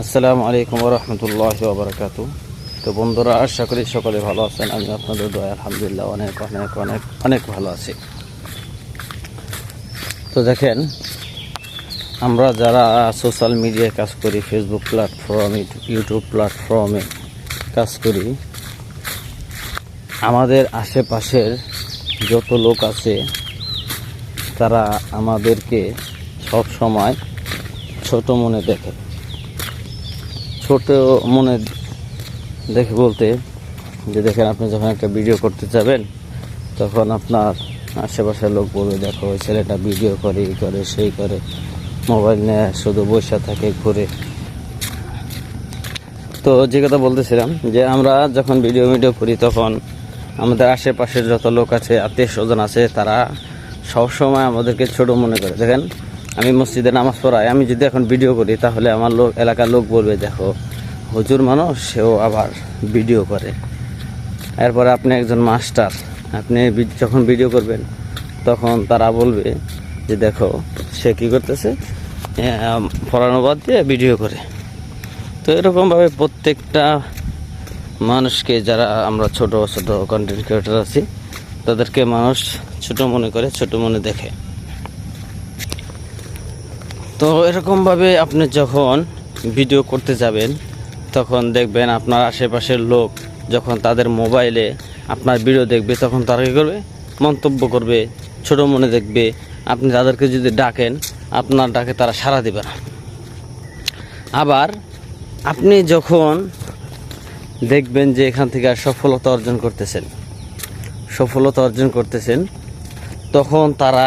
আসসালামু আলাইকুম রহমতুল্লাহ বারকাত তো বন্ধুরা, আশা করি সকলে ভালো আছেন। আমি আপনাদের দয়া আলহামদুলিল্লাহ অনেক অনেক অনেক অনেক ভালো আছি। তো দেখেন, আমরা যারা সোশ্যাল মিডিয়ায় কাজ করি, ফেসবুক প্ল্যাটফর্মে, ইউটিউব প্ল্যাটফর্মে কাজ করি, আমাদের আশেপাশের যত লোক আছে, তারা আমাদেরকে সব সময় ছোট মনে দেখে। ছোট মনে দেখে বলতে যে দেখেন আপনি যখন একটা ভিডিও করতে যাবেন, তখন আপনার আশেপাশের লোক বলবে, দেখো, ওই ছেলেটা ভিডিও করে, এই করে, সেই করে মোবাইল নিয়ে শুধু বসে থাকে ঘুরে। তো যে কথা বলতেছিলাম যে আমরা যখন ভিডিও ভিডিও করি, তখন আমাদের আশেপাশের যত লোক আছে আত্মীয় স্বজন আছে, তারা সবসময় আমাদেরকে ছোট মনে করে। দেখেন, আমি মসজিদে নামাজ পড়াই আমি যদি এখন ভিডিও করি, তাহলে আমার লোক, এলাকার লোক বলবে, দেখো হুজুর মানুষ সেও আবার ভিডিও করে। এরপরে আপনি একজন মাস্টার আপনি যখন ভিডিও করবেন তখন তারা বলবে যে দেখো সে কী করতেছে? আহ, পড়ানো বাদ দিয়ে ভিডিও করে। তো এরকমভাবে প্রত্যেকটা মানুষকে যারা আমরা ছোট ছোট কন্টেন্ট ক্রিয়েটার আছি তাদেরকে মানুষ ছোট মনে করে ছোট মনে দেখে। তো এরকমভাবে আপনি যখন ভিডিও করতে যাবেন তখন দেখবেন আপনার আশেপাশের লোক যখন তাদের মোবাইলে আপনার ভিডিও দেখবে, তখন তারা কী করবে? মন্তব্য করবে, ছোট মনে দেখবে। আপনি তাদেরকে যদি ডাকেন, আপনার ডাকে তারা সাড়া দেবে না। আবার আপনি যখন দেখবেন যে এখান থেকে আর সফলতা অর্জন করতেছেন, সফলতা অর্জন করতেছেন, তখন তারা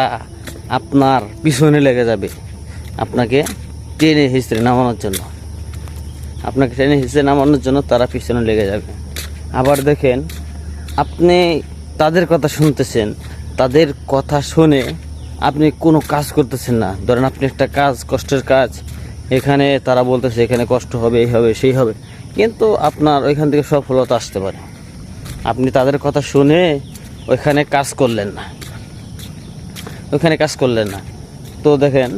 আপনার পিছনে লেগে যাবে। আপনাকে টেনে হিস্ট্রি নামানোর জন্য। আপনাকে ট্রেনে হিস্ট্রি নামানোর জন্য তারা পিছনে লেগে যাবে। আবার দেখেন, আপনি তাদের কথা শুনতেছেন, তাদের কথা শুনে আপনি কোনো কাজ করতেছেন না। ধরেন আপনি একটা কাজ, কষ্টের কাজ, এখানে তারা বলতেছে, এখানে কষ্ট হবে, এই হবে, সেই হবে। কিন্তু আপনার ওইখান থেকে সফলতা আসতে পারে। আপনি তাদের কথা শুনে ওইখানে কাজ করলেন না। ওইখানে কাজ করলেন না। তো দেখেন,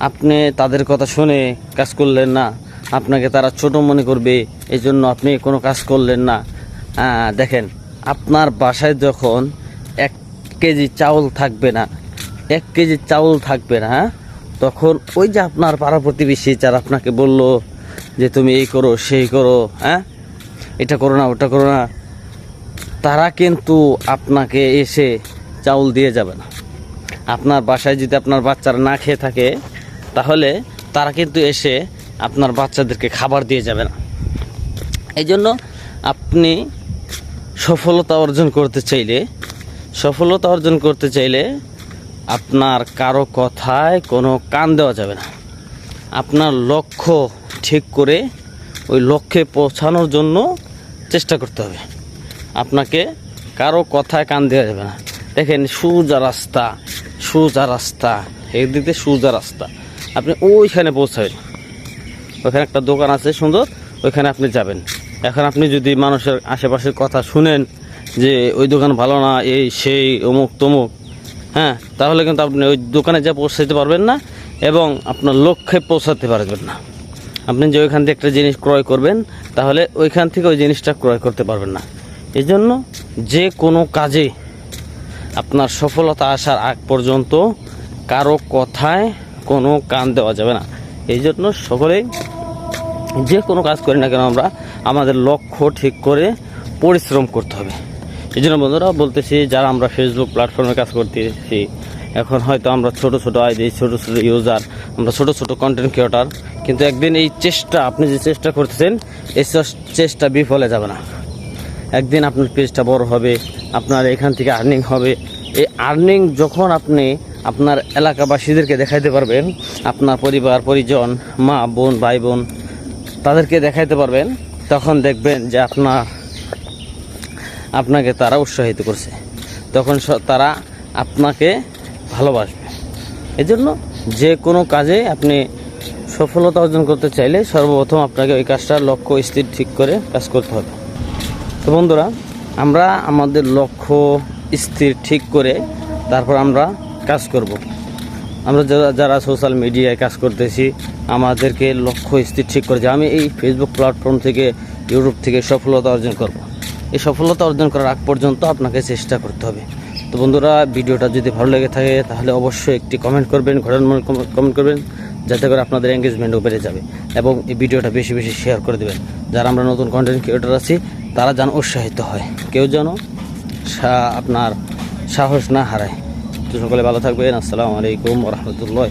আপনি তাদের কথা শুনে কাজ করলেন না। আপনাকে তারা ছোট মনে করবে এই জন্য আপনি কোনো কাজ করলেন না দেখেন, আপনার বাসায় যখন এক কেজি চাউল থাকবে না, এক কেজি চাউল থাকবে না হ্যাঁ? তখন ওই যে আপনার পাড়া প্রতিবেশী যারা আপনাকে বলল যে তুমি এই করো, সেই করো হ্যাঁ এটা করো না, ওটা করো না, তারা কিন্তু আপনাকে এসে চাউল দিয়ে যাবে না আপনার বাসায় যদি আপনার বাচ্চারা না খেয়ে থাকে, তাহলে তারা কিন্তু এসে আপনার বাচ্চাদেরকে খাবার দিয়ে যাবে না। এই জন্য আপনি সফলতা অর্জন করতে চাইলে, সফলতা অর্জন করতে চাইলে আপনার কারও কথায় কোনো কান দেওয়া যাবে না। আপনার লক্ষ্য ঠিক করে ওই লক্ষ্যে পৌঁছানোর জন্য চেষ্টা করতে হবে। আপনাকে কারও কথায় কান দেওয়া যাবে না। দেখেন, সোজা রাস্তা সোজা রাস্তা একদিকে সোজা রাস্তা। আপনি ওইখানে পৌঁছাবেন। ওখানে একটা দোকান আছে, সুন্দর। ওইখানে আপনি যাবেন। এখন আপনি যদি মানুষের আশেপাশের কথা শুনেন যে ওই দোকান ভালো না, এই সেই, অমুক, তমুক হ্যাঁ তাহলে কিন্তু আপনি ওই দোকানে যা পৌঁছাতে পারবেন না এবং আপনার লক্ষ্যে পৌঁছাতে পারবেন না। আপনি যে ওইখান থেকে একটা জিনিস ক্রয় করবেন, তাহলে ওইখান থেকে ওই জিনিসটা ক্রয় করতে পারবেন না। এই জন্য যে কোনো কাজে আপনার সফলতা আসার আগ পর্যন্ত কারও কথায় কোনো কান দেওয়া যাবে না। এই জন্য সকলেই যে কোনো কাজ করি না কেন আমরা আমাদের লক্ষ্য ঠিক করে পরিশ্রম করতে হবে। এই জন্য বন্ধুরা বলতেছি, যারা আমরা ফেসবুক প্ল্যাটফর্মে কাজ করতেছি, এখন হয়তো আমরা ছোট ছোট আইডি ছোট ছোট ইউজার আমরা ছোট ছোট কন্টেন্ট ক্রিয়েটার কিন্তু একদিন এই চেষ্টা, আপনি যে চেষ্টা করতেছেন, এই চেষ্টা বিফলে যাবে না। একদিন আপনার পেজটা বড় হবে, আপনার এখান থেকে আর্নিং হবে। এই আর্নিং যখন আপনি আপনার এলাকাবাসীদেরকে দেখাইতে পারবেন, আপনার পরিবার, পরিজন, মা, বোন, ভাই, বোন তাদেরকে দেখাইতে পারবেন, তখন দেখবেন যে আপনার, আপনাকে তারা উৎসাহিত করছে। তখন তারা আপনাকে ভালোবাসবে। এজন্য যে কোনো কাজে আপনি সফলতা অর্জন করতে চাইলে সর্বপ্রথম আপনাকে ওই কাজটার লক্ষ্য স্থির ঠিক করে কাজ করতে হবে। তো বন্ধুরা, আমরা আমাদের লক্ষ্য স্থির ঠিক করে তারপর আমরা কাজ করব। আমরা যারা যারা সোশ্যাল মিডিয়ায় কাজ করতেছি, আমাদেরকে লক্ষ্য স্থির ঠিক করে যে আমি এই ফেসবুক প্ল্যাটফর্ম থেকে ইউটিউব থেকে সফলতা অর্জন করব। এই সফলতা অর্জন করার আগ পর্যন্ত আপনাকে চেষ্টা করতে হবে। তো বন্ধুরা, ভিডিওটা যদি ভালো লেগে থাকে, তাহলে অবশ্যই একটি কমেন্ট করবেন, ঘরের মনে কমেন্ট করবেন, যাতে করে আপনাদের এঙ্গেজমেন্টও বেড়ে যাবে এবং এই ভিডিওটা বেশি বেশি শেয়ার করে দেবেন। যারা আমরা নতুন কন্টেন্ট ক্রিয়েটর আছি, তারা যেন উৎসাহিত হয়। কেউ যেন আপনার সাহস না হারায়। সকলে ভালো থাকবেন আসসালামু আলাইকুম রহমতুল্লাহ